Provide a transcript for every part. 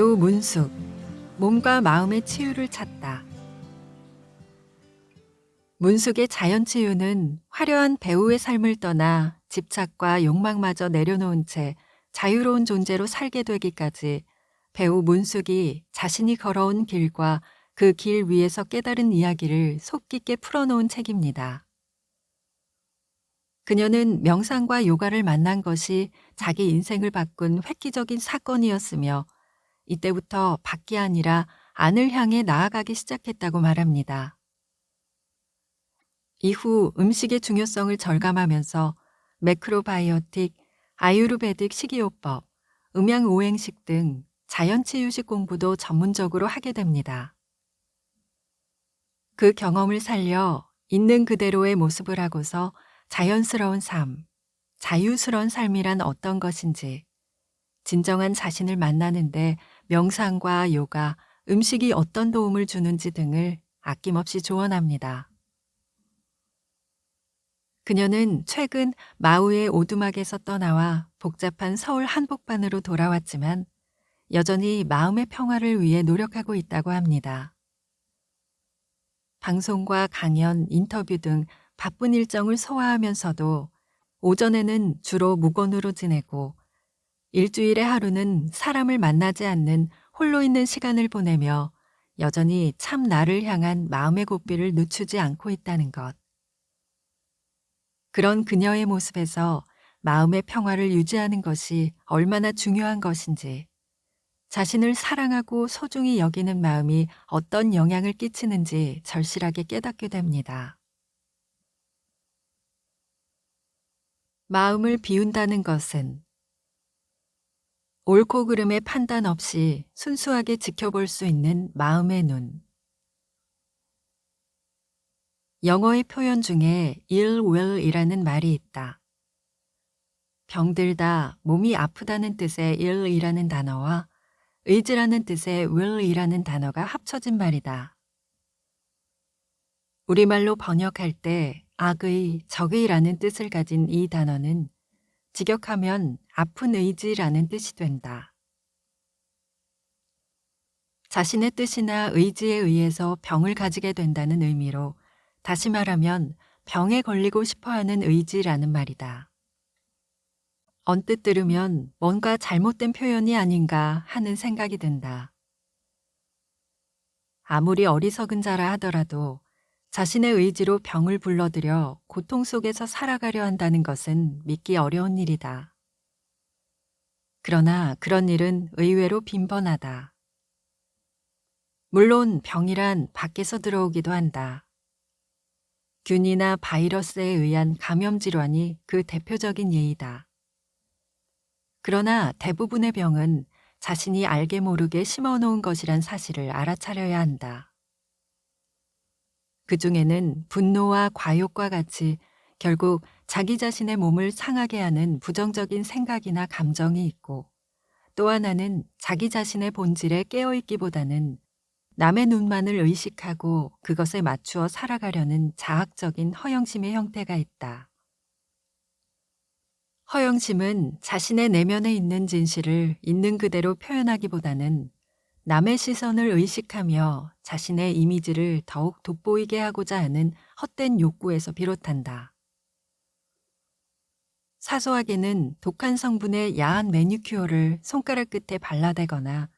배우 문숙 몸과 마음의 치유를 찾다. 문숙의 자연 치유는 화려한 배우의 삶을 떠나 집착과 욕망마저 내려놓은 채 자유로운 존재로 살게 되기까지 배우 문숙이 자신이 걸어온 길과 그 길 위에서 깨달은 이야기를 속 깊게 풀어놓은 책입니다. 그녀는 명상과 요가를 만난 것이 자기 인생을 바꾼 획기적인 사건이었으며 이때부터 밖이 아니라 안을 향해 나아가기 시작했다고 말합니다. 이후 음식의 중요성을 절감하면서 매크로바이오틱, 아유르베딕 식이요법, 음양 오행식 등 자연치유식 공부도 전문적으로 하게 됩니다. 그 경험을 살려 있는 그대로의 모습을 하고서 자연스러운 삶, 자유스러운 삶이란 어떤 것인지, 진정한 자신을 만나는데 명상과 요가, 음식이 어떤 도움을 주는지 등을 아낌없이 조언합니다. 그녀는 최근 마우의 오두막에서 떠나와 복잡한 서울 한복판으로 돌아왔지만 여전히 마음의 평화를 위해 노력하고 있다고 합니다. 방송과 강연, 인터뷰 등 바쁜 일정을 소화하면서도 오전에는 주로 무건으로 지내고 일주일의 하루는 사람을 만나지 않는 홀로 있는 시간을 보내며 여전히 참 나를 향한 마음의 고삐를 늦추지 않고 있다는 것. 그런 그녀의 모습에서 마음의 평화를 유지하는 것이 얼마나 중요한 것인지, 자신을 사랑하고 소중히 여기는 마음이 어떤 영향을 끼치는지 절실하게 깨닫게 됩니다. 마음을 비운다는 것은 옳고 그름의 판단 없이 순수하게 지켜볼 수 있는 마음의 눈. 영어의 표현 중에 ill will이라는 말이 있다. 병들다, 몸이 아프다는 뜻의 ill이라는 단어와 의지라는 뜻의 will이라는 단어가 합쳐진 말이다. 우리말로 번역할 때 악의, 적의라는 뜻을 가진 이 단어는 직역하면 아픈 의지라는 뜻이 된다. 자신의 뜻이나 의지에 의해서 병을 가지게 된다는 의미로 다시 말하면 병에 걸리고 싶어 하는 의지라는 말이다. 언뜻 들으면 뭔가 잘못된 표현이 아닌가 하는 생각이 든다. 아무리 어리석은 자라 하더라도 자신의 의지로 병을 불러들여 고통 속에서 살아가려 한다는 것은 믿기 어려운 일이다. 그러나 그런 일은 의외로 빈번하다. 물론 병이란 밖에서 들어오기도 한다. 균이나 바이러스에 의한 감염 질환이 그 대표적인 예이다. 그러나 대부분의 병은 자신이 알게 모르게 심어놓은 것이란 사실을 알아차려야 한다. 그 중에는 분노와 과욕과 같이 결국 자기 자신의 몸을 상하게 하는 부정적인 생각이나 감정이 있고 또 하나는 자기 자신의 본질에 깨어있기보다는 남의 눈만을 의식하고 그것에 맞추어 살아가려는 자학적인 허영심의 형태가 있다. 허영심은 자신의 내면에 있는 진실을 있는 그대로 표현하기보다는 남의 시선을 의식하며 자신의 이미지를 더욱 돋보이게 하고자 하는 헛된 욕구에서 비롯한다. 사소하게는 독한 성분의 야한 매니큐어를 손가락 끝에 발라대거나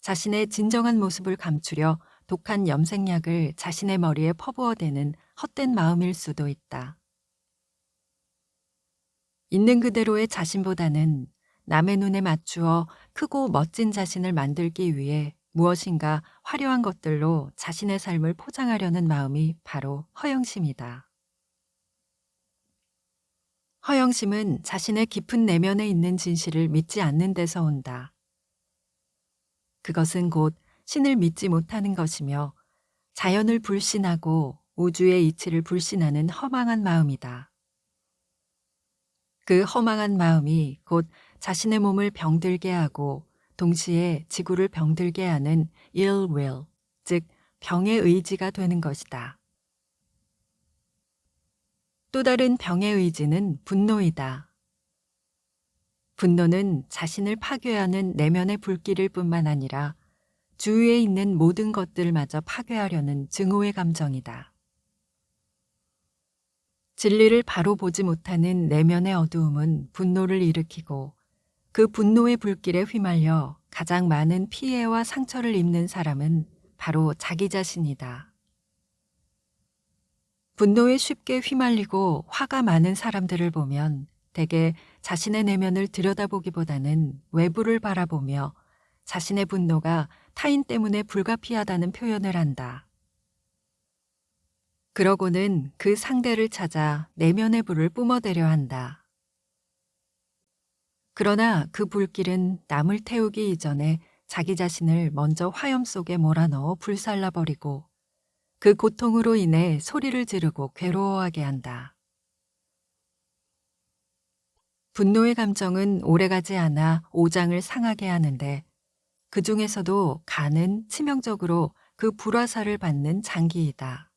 자신의 진정한 모습을 감추려 독한 염색약을 자신의 머리에 퍼부어대는 헛된 마음일 수도 있다. 있는 그대로의 자신보다는 남의 눈에 맞추어 크고 멋진 자신을 만들기 위해 무엇인가 화려한 것들로 자신의 삶을 포장하려는 마음이 바로 허영심이다. 허영심은 자신의 깊은 내면에 있는 진실을 믿지 않는 데서 온다. 그것은 곧 신을 믿지 못하는 것이며 자연을 불신하고 우주의 이치를 불신하는 허망한 마음이다. 그 허망한 마음이 곧 자신의 몸을 병들게 하고 동시에 지구를 병들게 하는 ill will, 즉 병의 의지가 되는 것이다. 또 다른 병의 의지는 분노이다. 분노는 자신을 파괴하는 내면의 불길일 뿐만 아니라 주위에 있는 모든 것들마저 파괴하려는 증오의 감정이다. 진리를 바로 보지 못하는 내면의 어두움은 분노를 일으키고 그 분노의 불길에 휘말려 가장 많은 피해와 상처를 입는 사람은 바로 자기 자신이다. 분노에 쉽게 휘말리고 화가 많은 사람들을 보면 대개 자신의 내면을 들여다보기보다는 외부를 바라보며 자신의 분노가 타인 때문에 불가피하다는 표현을 한다. 그러고는 그 상대를 찾아 내면의 불을 뿜어대려 한다. 그러나 그 불길은 남을 태우기 이전에 자기 자신을 먼저 화염 속에 몰아넣어 불살라버리고 그 고통으로 인해 소리를 지르고 괴로워하게 한다. 분노의 감정은 오래가지 않아 오장을 상하게 하는데 그 중에서도 간은 치명적으로 그 불화살을 받는 장기이다.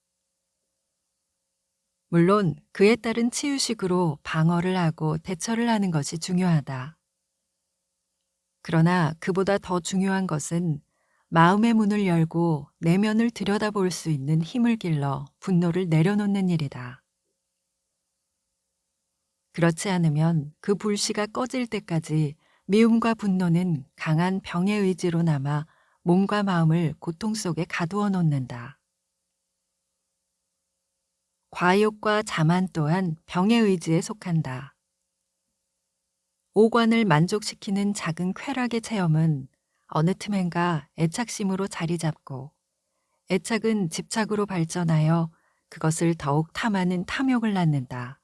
물론 그에 따른 치유식으로 방어를 하고 대처를 하는 것이 중요하다. 그러나 그보다 더 중요한 것은 마음의 문을 열고 내면을 들여다볼 수 있는 힘을 길러 분노를 내려놓는 일이다. 그렇지 않으면 그 불씨가 꺼질 때까지 미움과 분노는 강한 병의 의지로 남아 몸과 마음을 고통 속에 가두어 놓는다. 과욕과 자만 또한 병의 의지에 속한다. 오관을 만족시키는 작은 쾌락의 체험은 어느 틈엔가 애착심으로 자리 잡고 애착은 집착으로 발전하여 그것을 더욱 탐하는 탐욕을 낳는다.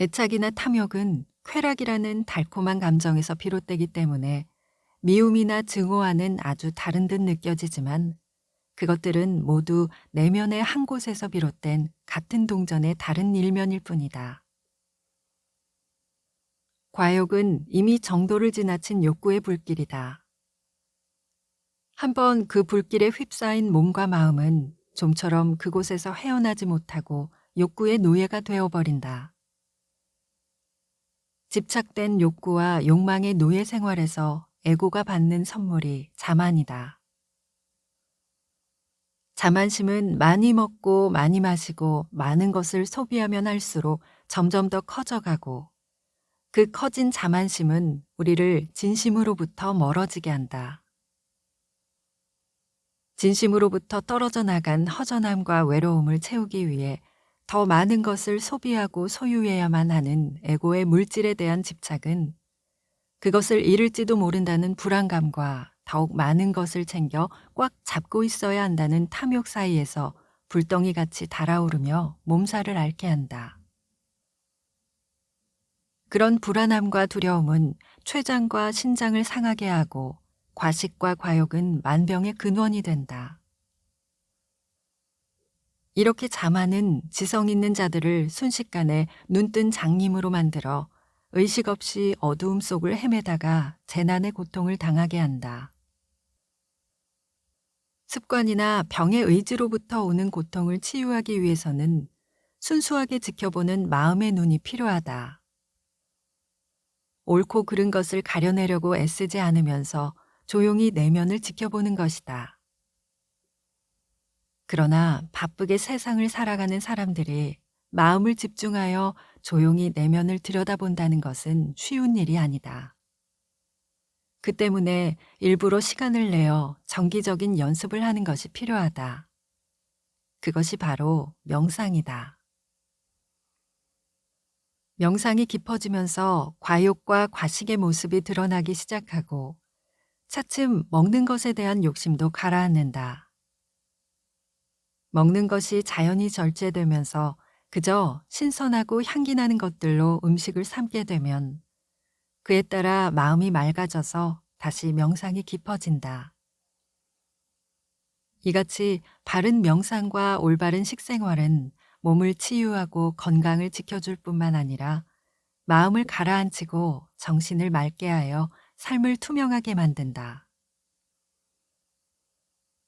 애착이나 탐욕은 쾌락이라는 달콤한 감정에서 비롯되기 때문에 미움이나 증오와는 아주 다른 듯 느껴지지만 그것들은 모두 내면의 한 곳에서 비롯된 같은 동전의 다른 일면일 뿐이다. 과욕은 이미 정도를 지나친 욕구의 불길이다. 한번 그 불길에 휩싸인 몸과 마음은 좀처럼 그곳에서 헤어나지 못하고 욕구의 노예가 되어버린다. 집착된 욕구와 욕망의 노예 생활에서 에고가 받는 선물이 자만이다. 자만심은 많이 먹고 많이 마시고 많은 것을 소비하면 할수록 점점 더 커져가고 그 커진 자만심은 우리를 진심으로부터 멀어지게 한다. 진심으로부터 떨어져 나간 허전함과 외로움을 채우기 위해 더 많은 것을 소비하고 소유해야만 하는 에고의 물질에 대한 집착은 그것을 잃을지도 모른다는 불안감과 더욱 많은 것을 챙겨 꽉 잡고 있어야 한다는 탐욕 사이에서 불덩이 같이 달아오르며 몸살을 앓게 한다. 그런 불안함과 두려움은 췌장과 신장을 상하게 하고 과식과 과욕은 만병의 근원이 된다. 이렇게 자만은 지성 있는 자들을 순식간에 눈뜬 장님으로 만들어 의식 없이 어두움 속을 헤매다가 재난의 고통을 당하게 한다. 습관이나 병의 의지로부터 오는 고통을 치유하기 위해서는 순수하게 지켜보는 마음의 눈이 필요하다. 옳고 그른 것을 가려내려고 애쓰지 않으면서 조용히 내면을 지켜보는 것이다. 그러나 바쁘게 세상을 살아가는 사람들이 마음을 집중하여 조용히 내면을 들여다본다는 것은 쉬운 일이 아니다. 그 때문에 일부러 시간을 내어 정기적인 연습을 하는 것이 필요하다. 그것이 바로 명상이다. 명상이 깊어지면서 과욕과 과식의 모습이 드러나기 시작하고 차츰 먹는 것에 대한 욕심도 가라앉는다. 먹는 것이 자연히 절제되면서 그저 신선하고 향기 나는 것들로 음식을 삼게 되면 그에 따라 마음이 맑아져서 다시 명상이 깊어진다. 이같이 바른 명상과 올바른 식생활은 몸을 치유하고 건강을 지켜줄 뿐만 아니라 마음을 가라앉히고 정신을 맑게 하여 삶을 투명하게 만든다.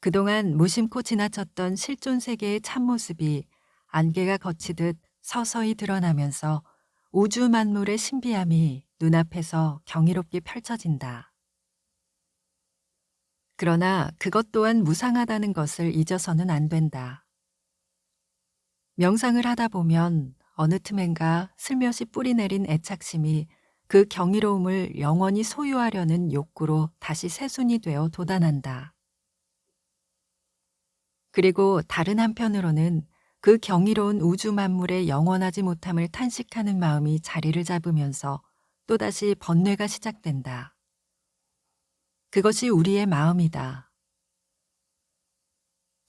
그동안 무심코 지나쳤던 실존 세계의 참모습이 안개가 거치듯 서서히 드러나면서 우주 만물의 신비함이 눈앞에서 경이롭게 펼쳐진다. 그러나 그것 또한 무상하다는 것을 잊어서는 안 된다. 명상을 하다 보면 어느 틈엔가 슬며시 뿌리내린 애착심이 그 경이로움을 영원히 소유하려는 욕구로 다시 새순이 되어 돋아난다. 그리고 다른 한편으로는 그 경이로운 우주 만물의 영원하지 못함을 탄식하는 마음이 자리를 잡으면서 또다시 번뇌가 시작된다. 그것이 우리의 마음이다.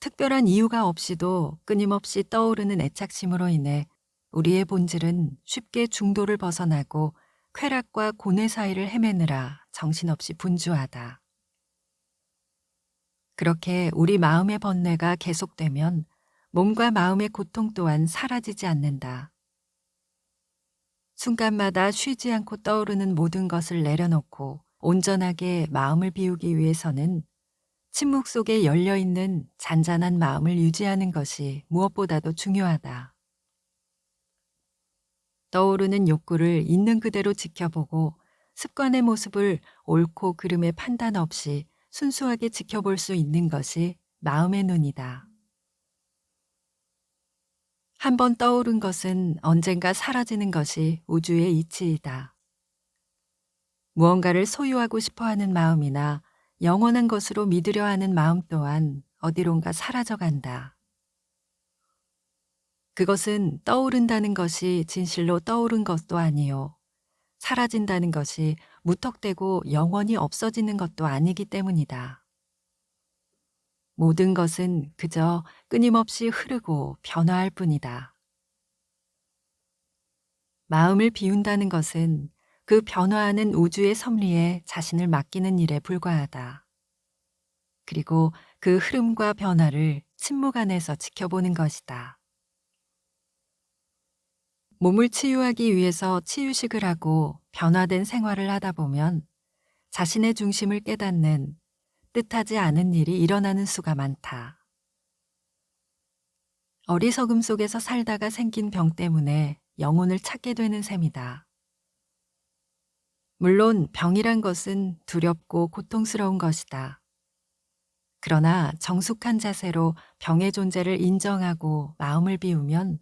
특별한 이유가 없이도 끊임없이 떠오르는 애착심으로 인해 우리의 본질은 쉽게 중도를 벗어나고 쾌락과 고뇌 사이를 헤매느라 정신없이 분주하다. 그렇게 우리 마음의 번뇌가 계속되면 몸과 마음의 고통 또한 사라지지 않는다. 순간마다 쉬지 않고 떠오르는 모든 것을 내려놓고 온전하게 마음을 비우기 위해서는 침묵 속에 열려있는 잔잔한 마음을 유지하는 것이 무엇보다도 중요하다. 떠오르는 욕구를 있는 그대로 지켜보고 습관의 모습을 옳고 그름의 판단 없이 순수하게 지켜볼 수 있는 것이 마음의 눈이다. 한번 떠오른 것은 언젠가 사라지는 것이 우주의 이치이다. 무언가를 소유하고 싶어 하는 마음이나 영원한 것으로 믿으려 하는 마음 또한 어디론가 사라져 간다. 그것은 떠오른다는 것이 진실로 떠오른 것도 아니요. 사라진다는 것이 무턱대고 영원히 없어지는 것도 아니기 때문이다. 모든 것은 그저 끊임없이 흐르고 변화할 뿐이다. 마음을 비운다는 것은 그 변화하는 우주의 섭리에 자신을 맡기는 일에 불과하다. 그리고 그 흐름과 변화를 침묵 안에서 지켜보는 것이다. 몸을 치유하기 위해서 치유식을 하고 변화된 생활을 하다 보면 자신의 중심을 깨닫는 뜻하지 않은 일이 일어나는 수가 많다. 어리석음 속에서 살다가 생긴 병 때문에 영혼을 찾게 되는 셈이다. 물론 병이란 것은 두렵고 고통스러운 것이다. 그러나 정숙한 자세로 병의 존재를 인정하고 마음을 비우면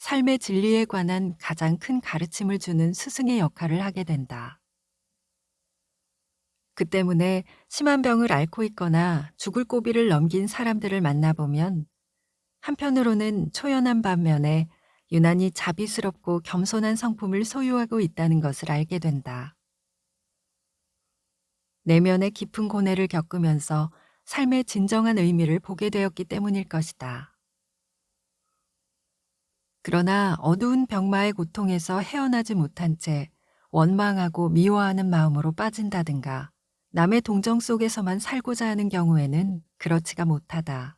삶의 진리에 관한 가장 큰 가르침을 주는 스승의 역할을 하게 된다. 그 때문에 심한 병을 앓고 있거나 죽을 고비를 넘긴 사람들을 만나보면 한편으로는 초연한 반면에 유난히 자비스럽고 겸손한 성품을 소유하고 있다는 것을 알게 된다. 내면의 깊은 고뇌를 겪으면서 삶의 진정한 의미를 보게 되었기 때문일 것이다. 그러나 어두운 병마의 고통에서 헤어나지 못한 채 원망하고 미워하는 마음으로 빠진다든가 남의 동정 속에서만 살고자 하는 경우에는 그렇지가 못하다.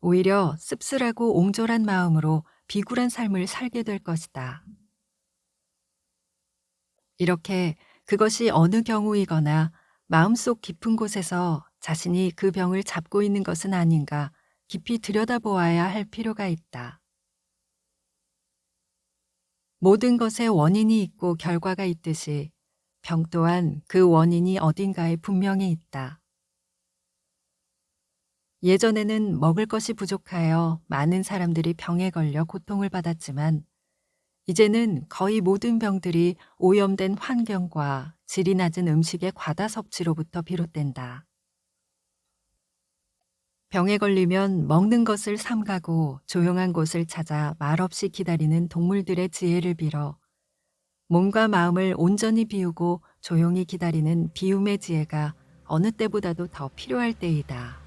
오히려 씁쓸하고 옹졸한 마음으로 비굴한 삶을 살게 될 것이다. 이렇게 그것이 어느 경우이거나 마음속 깊은 곳에서 자신이 그 병을 잡고 있는 것은 아닌가 깊이 들여다보아야 할 필요가 있다. 모든 것에 원인이 있고 결과가 있듯이 병 또한 그 원인이 어딘가에 분명히 있다. 예전에는 먹을 것이 부족하여 많은 사람들이 병에 걸려 고통을 받았지만 이제는 거의 모든 병들이 오염된 환경과 질이 낮은 음식의 과다 섭취로부터 비롯된다. 병에 걸리면 먹는 것을 삼가고 조용한 곳을 찾아 말없이 기다리는 동물들의 지혜를 빌어 몸과 마음을 온전히 비우고 조용히 기다리는 비움의 지혜가 어느 때보다도 더 필요할 때이다.